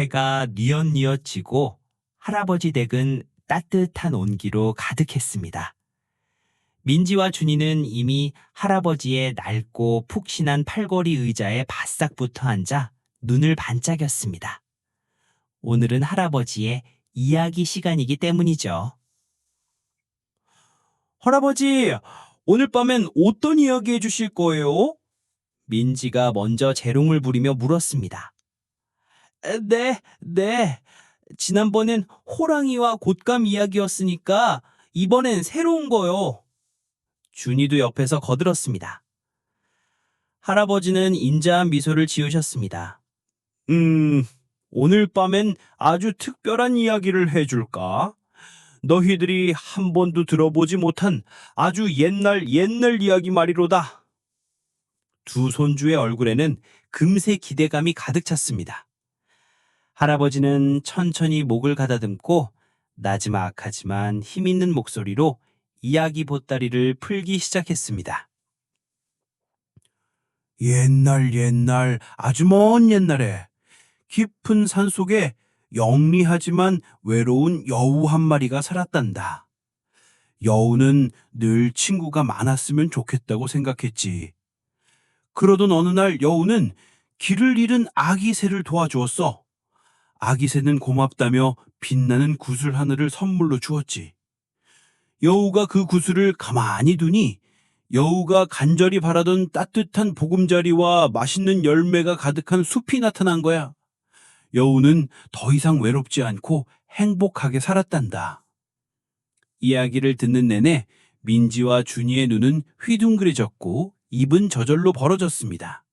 해가 뉘엿뉘엿 지고 할아버지 댁은 따뜻한 온기로 가득했습니다. 민지와 준이는 이미 할아버지의 낡고 푹신한 팔걸이 의자에 바싹 붙어 앉아 눈을 반짝였습니다. 오늘은 할아버지의 이야기 시간이기 때문이죠. 할아버지, 오늘 밤엔 어떤 이야기 해주실 거예요? 민지가 먼저 재롱을 부리며 물었습니다. 네, 네. 지난번엔 호랑이와 곶감 이야기였으니까 이번엔 새로운 거요. 준이도 옆에서 거들었습니다. 할아버지는 인자한 미소를 지으셨습니다. 음, 오늘 밤엔 아주 특별한 이야기를 해줄까? 너희들이 한 번도 들어보지 못한 아주 옛날 옛날 이야기 말이로다. 두 손주의 얼굴에는 금세 기대감이 가득 찼습니다. 할아버지는 천천히 목을 가다듬고 나지막하지만 힘있는 목소리로 이야기 보따리를 풀기 시작했습니다. 옛날 옛날 아주 먼 옛날에 깊은 산 속에 영리하지만 외로운 여우 한 마리가 살았단다. 여우는 늘 친구가 많았으면 좋겠다고 생각했지. 그러던 어느 날 여우는 길을 잃은 아기 새를 도와주었어. 아기 새는 고맙다며 빛나는 구슬 하나를 선물로 주었지. 여우가 그 구슬을 가만히 두니 여우가 간절히 바라던 따뜻한 보금자리와 맛있는 열매가 가득한 숲이 나타난 거야. 여우는 더 이상 외롭지 않고 행복하게 살았단다. 이야기를 듣는 내내 민지와 준이의 눈은 휘둥그레졌고 입은 저절로 벌어졌습니다.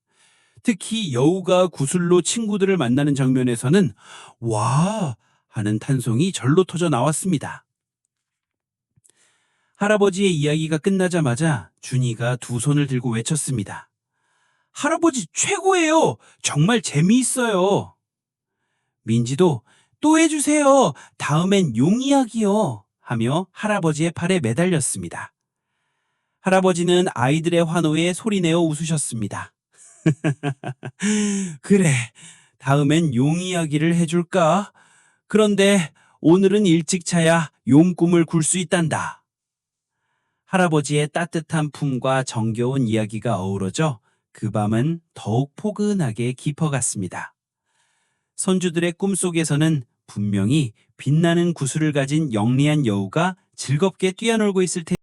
특히 여우가 구슬로 친구들을 만나는 장면에서는 와 하는 탄성이 절로 터져 나왔습니다. 할아버지의 이야기가 끝나자마자 준이가 두 손을 들고 외쳤습니다. 할아버지 최고예요! 정말 재미있어요! 민지도 또 해주세요! 다음엔 용 이야기요! 하며 할아버지의 팔에 매달렸습니다. 할아버지는 아이들의 환호에 소리내어 웃으셨습니다. 그래, 다음엔 용 이야기를 해줄까? 그런데 오늘은 일찍 자야 용 꿈을 꿀 수 있단다. 할아버지의 따뜻한 품과 정겨운 이야기가 어우러져 그 밤은 더욱 포근하게 깊어갔습니다. 손주들의 꿈속에서는 분명히 빛나는 구슬을 가진 영리한 여우가 즐겁게 뛰어놀고 있을 테니